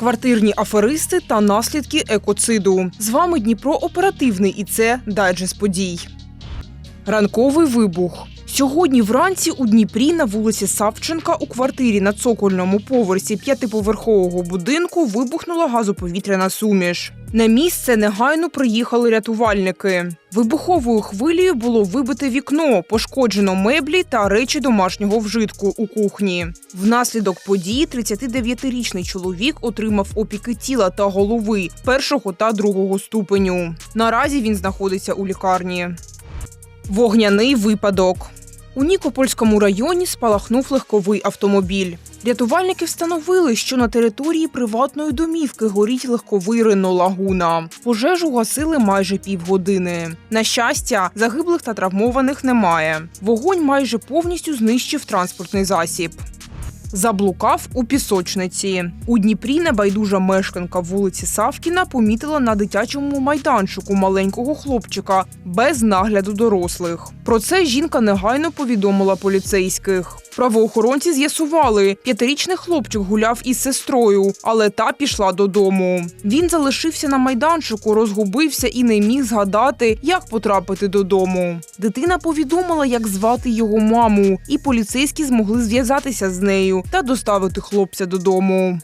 квартирні аферисти та наслідки екоциду. З вами Дніпро оперативний і це дайджест подій. Ранковий вибух. Сьогодні вранці у Дніпрі на вулиці Савченка у квартирі на цокольному поверсі п'ятиповерхового будинку вибухнула газоповітряна суміш. На місце негайно приїхали рятувальники. Вибуховою хвилею було вибите вікно, пошкоджено меблі та речі домашнього вжитку у кухні. Внаслідок події 39-річний чоловік отримав опіки тіла та голови першого та другого ступеню. Наразі він знаходиться у лікарні. Вогняний випадок. У Нікопольському районі спалахнув легковий автомобіль. Рятувальники встановили, що на території приватної домівки горить легковий Рено Лагуна. Пожежу гасили майже півгодини. На щастя, загиблих та травмованих немає. Вогонь майже повністю знищив транспортний засіб. Заблукав у пісочниці. У Дніпрі небайдужа мешканка вулиці Савкіна помітила на дитячому майданчику маленького хлопчика без нагляду дорослих. Про це жінка негайно повідомила поліцейських. Правоохоронці з'ясували, п'ятирічний хлопчик гуляв із сестрою, але та пішла додому. Він залишився на майданчику, розгубився і не міг згадати, як потрапити додому. Дитина повідомила, як звати його маму, і поліцейські змогли зв'язатися з нею та доставити хлопця додому.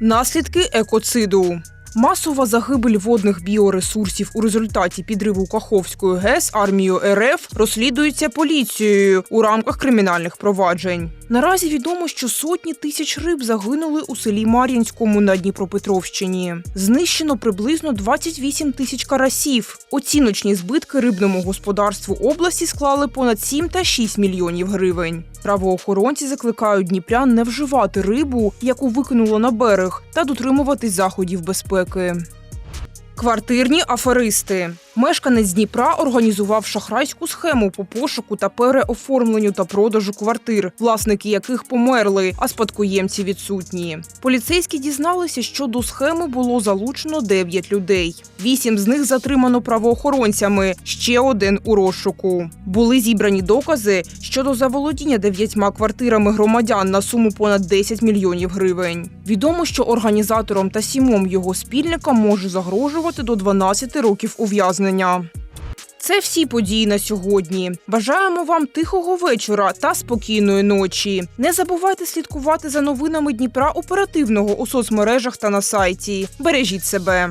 Наслідки екоциду. Масова загибель водних біоресурсів у результаті підриву Каховської ГЕС армією РФ розслідується поліцією у рамках кримінальних проваджень. Наразі відомо, що сотні тисяч риб загинули у селі Мар'їнському на Дніпропетровщині. Знищено приблизно 28 тисяч карасів. Оціночні збитки рибному господарству області склали понад 7 та 6 мільйонів гривень. Правоохоронці закликають дніпрян не вживати рибу, яку викинуло на берег, та дотримуватись заходів безпеки. Квартирні аферисти. Мешканець Дніпра організував шахрайську схему по пошуку та переоформленню та продажу квартир, власники яких померли, а спадкоємці відсутні. Поліцейські дізналися, що до схеми було залучено 9 людей. Вісім з них затримано правоохоронцями, ще один у розшуку. Були зібрані докази щодо заволодіння дев'ятьма квартирами громадян на суму понад 10 мільйонів гривень. Відомо, що організатором та сімом його спільникам може загрожувати до 12 років ув'язнення. Це всі події на сьогодні. Бажаємо вам тихого вечора та спокійної ночі. Не забувайте слідкувати за новинами Дніпра оперативного у соцмережах та на сайті. Бережіть себе.